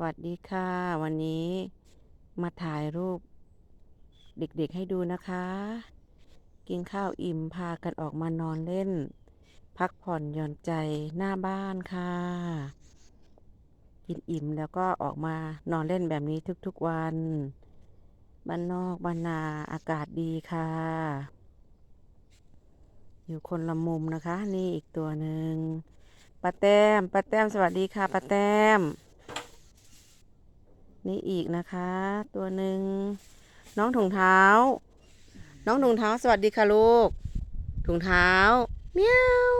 วัสดีค่ะ วันนี้มาถ่ายรูป เด็กๆให้ดูนะคะ กินข้าวอิ่มพากันออกมานอนเล่น พักผ่อนหย่อนใจหน้าบ้านค่ะ กินอิ่มแล้วก็ออกมานอนเล่นแบบนี้ทุกๆวันบ้านนอกบ้านนาอากาศดีค่ะ อยู่คนละมุมนะคะ นี่อีกตัวหนึ่งป้าแต้มป้าแต้มสวัสดีค่ะป้าแต้ม นี่อีกนะคะ ตัวหนึ่งน้องถุงเท้า น้องถุงเท้าสวัสดีค่ะลูก ถุงเท้าเมียว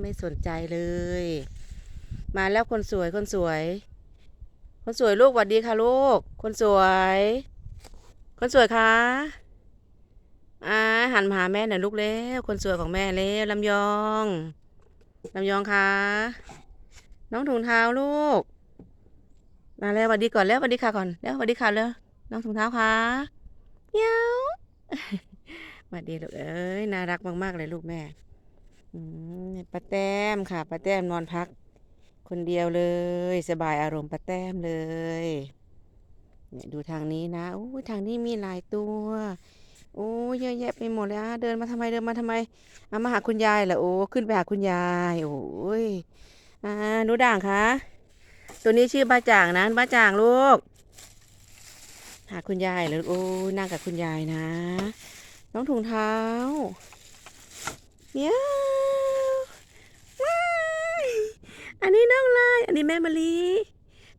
ไม่สนใจเลย มาแล้วคนสวยคนสวย คนสวยลูกสวัสดีค่ะลูก คนสวย คนสวยคะอ่าหันมาหาแม่หน่อยลูกเร็วคนสวยของแม่เร็วลำยองลำยองคะน้องถุงเท้าลูก มาแล้วสวัสดีก่อนแล้วสวัสดีค่ะก่อนแล้วสวัสดีค่ะแล้วน้องถุงเท้าค่ะเมียวสวัสดีลูกเอ้ยน่ารักมาก ๆ เลยลูกแม่ป้าแต้มค่ะป้าแต้มนอนพัก คนเดียวเลย สบายอารมณ์ป้าแต้มเลยเนี่ยดูทางนี้นะโอ้ทางนี้มีหลายตัวโอ้เยอะแยะไปหมดเลยอะเดินมาทำไมเดินมาทำไมเอามาหาคุณยายเหรอโอ้ขึ้นไปหาคุณยาย โอ้ยอ่าหนูด่างคะ ตัวนี้ชื่อบ้าจ่างนะบ้าจ่างลูก หาคุณยายเลยโอ้นั่งกับคุณยายนะ น้องถุงเท้าเมียวว้ยอันนี้น้องลายอันนี้แม่มะลิ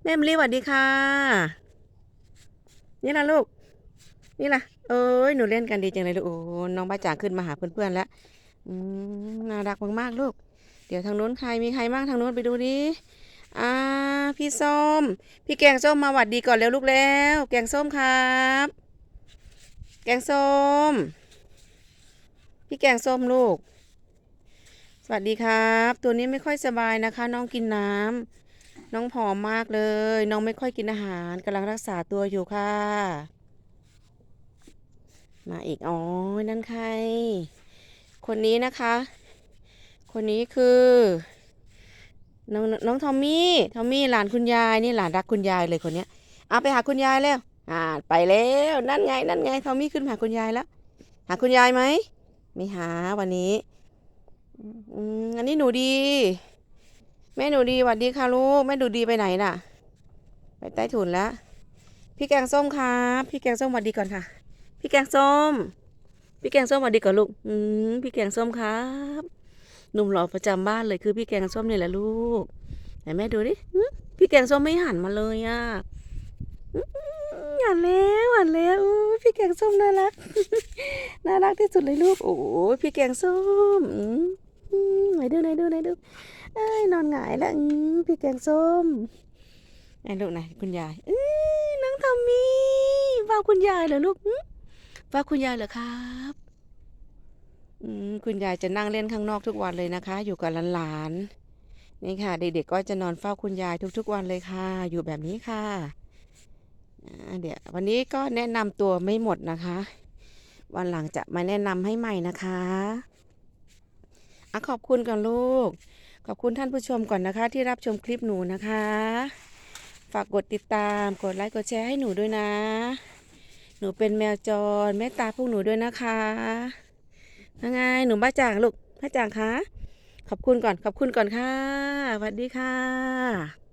แม่มะลิสวัสดีค่ะ นี่ล่ะลูก นี่ล่ะ เอ้ยหนูเล่นกันดีจังเลยลูกโอ้น้องบ้าจ่างขึ้นมาหาเพื่อนๆแล้วอืมน่ารักมากๆลูก เดี๋ยวทางนู้นใครมีใครบ้างทางนู้นไปดูดิ อ่า พี่ส้ม พี่แกงส้มมาหวัดดีก่อนเร็วลูกแล้ว แกงส้มครับ แกงส้ม พี่แกงส้มลูก สวัสดีครับ ตัวนี้ไม่ค่อยสบายนะคะ น้องกินน้ำน้องผอมมากเลย น้องไม่ค่อยกินอาหารกำลังรักษาตัวอยู่ค่ะ มาอีกอ๋อนั่นใคร คนนี้นะคะ คนนี้คือ น้องน้องทอมมี่ทอมมี่หลานคุณยายนี่หลานรักคุณยายเลยคนเนี้ยเอาไปหาคุณยายแล้วอ่าไปแล้วนั่นไงนั่นไงทอมมี่ขึ้นหาคุณยายแล้ว หาคุณยายไหมไม่หาวันนี้อืมอันนี้หนูดี แม่หนูดีหวัดดีค่ะลูกแม่หนูดีไปไหนน่ะ ไปใต้ถุนแล้วพี่แกงส้มครับพี่แกงส้มหวัดดีก่อนค่ะ พี่แกงส้ม พี่แกงส้มหวัดดีก่อนลูกอืมพี่แกงส้มครับ หนุ่มหล่อประจำบ้านเลยคือพี่แกงส้มนี่แหละลูกไหนแม่ดูดิพี่แกงส้มไม่หันมาเลยอะหันแล้วหันแล้วพี่แกงส้มน่ารักน่ารักที่สุดเลยลูกโอ้พี่แกงส้มไหนดูไหนดูไหนดูเอ้ยนอนหงายแล้วพี่แกงส้มไหนลูกไหนคุณยายเอ้ยน้องทอมมี่ว่าคุณยายเหรอลูกว่าคุณยายเหรอครับ คุณยายจะนั่งเล่นข้างนอกทุกวันเลยนะคะ อยู่กับหลานๆนี่ค่ะ เด็กๆก็จะนอนเฝ้าคุณยายทุกๆวันเลยค่ะ อยู่แบบนี้ค่ะเดี๋ยววันนี้ก็แนะนำตัวไม่หมดนะคะ วันหลังจะมาแนะนำให้ใหม่นะคะอะขอบคุณก่อนลูก ขอบคุณท่านผู้ชมก่อนนะคะ ที่รับชมคลิปหนูนะคะ ฝากกดติดตามกดไลค์กดแชร์ให้หนูด้วยนะ หนูเป็นแมวจรแม่ตาพวกหนูด้วยนะคะ ยังไงหนุ่มบ้าจ่างลูกบ้าจ่างคะขอบคุณก่อนขอบคุณก่อนค่ะสวัสดีค่ะ